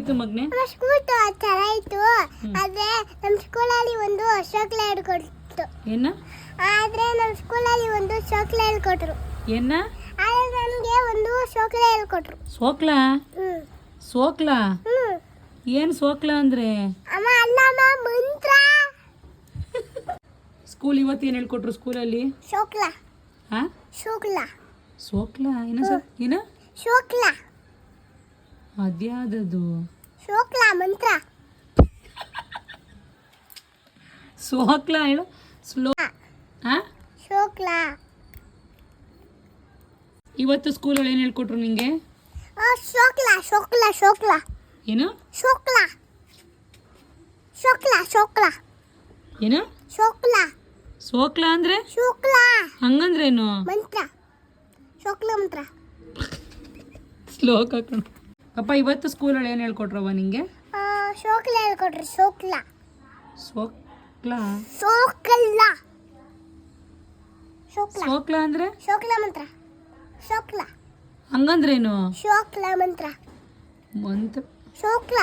ಹೇಗಿತ್ತು ಮಗ್ನೆ? ಸ್ಕೂಲ್ ಚೆನ್ನಾಗಿತ್ತು ಆದ್ರೆ ನಮ್ಮ ಸ್ಕೂಲಲ್ಲಿ ಒಂದು ಚಾಕ್ಲೇಟ್ ಕೊಟ್ಟು ಏನ? ಆದ್ರೆ ನಮ್ಮ ಸ್ಕೂಲಲ್ಲಿ ಒಂದು ಚಾಕ್ಲೇಟ್ ಕೊಟ್ರು. ಏನ? ಆದ್ರೆ ನನಗೆ ಒಂದು ಚಾಕ್ಲೇಟ್ ಕೊಟ್ರು. ಸೋಕ್ಲಾ? ಸೋಕ್ಲಾ? ಏನು ಸೋಕ್ಲಾ ಅಂದ್ರೆ? ಅಮ್ಮ ಅಲ್ಲಮ್ಮ ಮಂತ್ರ. ಸ್ಕೂಲ್ ಇವತ್ತು ಏನು ಹೇಳ್ಕೊಟ್ರು ಸ್ಕೂಲಲ್ಲಿ ಶೋಕ್ಲಾ. ಹಾ ಶೋಕ್ಲಾ. ಸೋಕ್ಲಾ? ಏನ ಸರ್? ಏನ? ಶೋಕ್ಲ. ಅದ್ಯಾದದು ಶೋಕ್ಲಾ ಮಂತ್ರ. ಶೋಕ್ಲಾ ಹೇಳು ಸ್ಲೋ ಶೋಕ್ಲಾ. ಇವತ್ತು ಸ್ಕೂಲಲ್ಲಿ ಏನು ಹೇಳ್ಕೊಟ್ರು ನಿಂಗೆ? ಆ, ಶೋಕ್ಲಾ ಶೋಕ್ಲಾ ಶೋಕ್ಲಾ. ಏನು? ಶೋಕ್ಲಾ. ಶೋಕ್ಲಾ ಶೋಕ್ಲಾ. ಏನು? ಶೋಕ್ಲಾ. ಶೋಕ್ಲಾ ಅಂದ್ರೆ? ಶೋಕ್ಲ. ಹಂಗಂದ್ರೇನು ಮಂತ್ರ. ಶೋಕ್ಲಾ ಮಂತ್ರ. ಶ್ಲೋಕ ಹಾಕೊಂಡು ಅಪ್ಪ ಇವತ್ತು ಸ್ಕೂಲಲ್ಲಿ ಏನು ಹೇಳ್ಕೊಟ್ರವ ನಿಂಗೆ? ಶೋಕ್ಲ ಹೇಳ್ಕೊಟ್ರಿ ಶೋಕ್ಲ. ಶೋಕ್ಲಾ? ಶೋಕಲ್ಲ ಶೋಕ್ಲ. ಸೋಕ್ಲಾ ಅಂದ್ರೆ? ಶೋಕ್ಲ ಮಂತ್ರ. ಶೋಕ್ಲ. ಹಂಗಂದ್ರೇನು? ಶೋಕ್ಲ ಮಂತ್ರ. ಮಂತ್ರ. ಶೋಕ್ಲ.